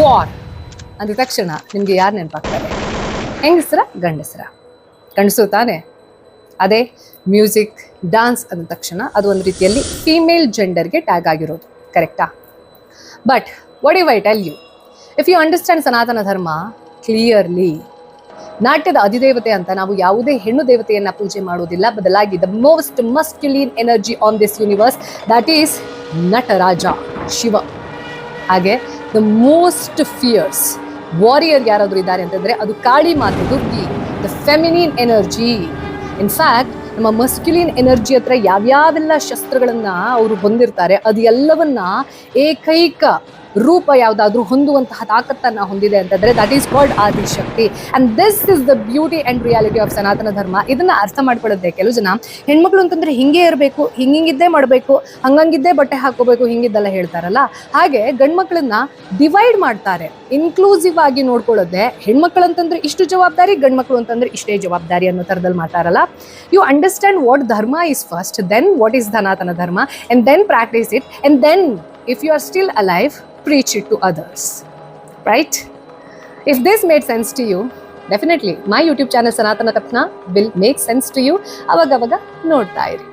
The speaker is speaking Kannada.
ವಾರ್ ಅಂದ ತಕ್ಷಣ ನಿಮಗೆ ಯಾರು ನೆನಪಾಗ್ತಾರೆ? ಹೆಂಗಸ್ರ, ಗಂಡಸ್ರ? ಗಂಡಸು ತಾನೆ? ಅದೇ, ಮ್ಯೂಸಿಕ್, ಡಾನ್ಸ್ ಅಂದ ತಕ್ಷಣ ಅದು ಒಂದು ರೀತಿಯಲ್ಲಿ ಫೀಮೇಲ್ ಜೆಂಡರ್ಗೆ ಟ್ಯಾಗ್ ಆಗಿರೋದು, ಕರೆಕ್ಟಾ? But what you I tell you if you understand Sanatana Dharma clearly ನಾಟ್ಯದ ಅಧಿದೇವತೆ ಅಂತ ನಾವು ಯಾವುದೇ ಹೆಣ್ಣು ದೇವತೆಯನ್ನು ಪೂಜೆ ಮಾಡೋದಿಲ್ಲ, ಬದಲಾಗಿ the most masculine energy on this universe that is Nataraja Shiva. ಹಾಗೆ ದ ಮೋಸ್ಟ್ ಫಿಯರ್ಸ್ ವಾರಿಯರ್ ಯಾರಾದರೂ ಇದ್ದಾರೆ ಅಂತಂದರೆ ಅದು ಕಾಳಿ ಮಾತೆ Durgi the feminine energy in fact ನಮ್ಮ ಮಸ್ಕ್ಯುಲಿನ್ ಎನರ್ಜಿ ಹತ್ರ ಯಾವ್ಯಾವೆಲ್ಲ ಶಸ್ತ್ರಗಳನ್ನು ಅವರು ಹೊಂದಿರ್ತಾರೆ, ಅದು ಎಲ್ಲವನ್ನ ಏಕೈಕ ರೂಪ ಯಾವುದಾದ್ರೂ ಹೊಂದುವಂತಹ ತಾಕತ್ತನ್ನು ಹೊಂದಿದೆ ಅಂತಂದರೆ that is called Adishakti and this is the beauty and reality of Sanatana Dharma. ಇದನ್ನು ಅರ್ಥ ಮಾಡ್ಕೊಳ್ಳೋದೆ ಕೆಲವು ಜನ ಹೆಣ್ಮಕ್ಳು ಅಂತಂದರೆ ಹಿಂಗೆ ಇರಬೇಕು ಹಿಂಗಿಂಗಿದ್ದೇ ಮಾಡಬೇಕು, ಹಂಗಂಗಿದ್ದೇ ಬಟ್ಟೆ ಹಾಕೋಬೇಕು ಹಿಂಗಿದ್ದೆಲ್ಲ ಹೇಳ್ತಾರಲ್ಲ. ಹಾಗೆ ಗಂಡ್ಮಕ್ಳನ್ನ ಡಿವೈಡ್ ಮಾಡ್ತಾರೆ. ಇನ್ಕ್ಲೂಸಿವ್ ಆಗಿ ನೋಡ್ಕೊಳ್ಳೋದೆ ಹೆಣ್ಮಕ್ಳಂತಂದ್ರೆ ಇಷ್ಟು ಜವಾಬ್ದಾರಿ, ಗಂಡ್ಮಕ್ಳು ಅಂತಂದ್ರೆ ಇಷ್ಟೇ ಜವಾಬ್ದಾರಿ ಅನ್ನೋ ಥರದಲ್ಲಿ ಮಾತಾಡಲ್ಲ. You understand what dharma is first then what is Sanatana Dharma and then practise it and then if you are still alive preach it to others. Right? If this made sense to you, definitely my YouTube channel Sanatana Kathna will make sense to you. ಅವಾಗ ಅವಾಗ ನೋಡ್ತಾ ಇರಿ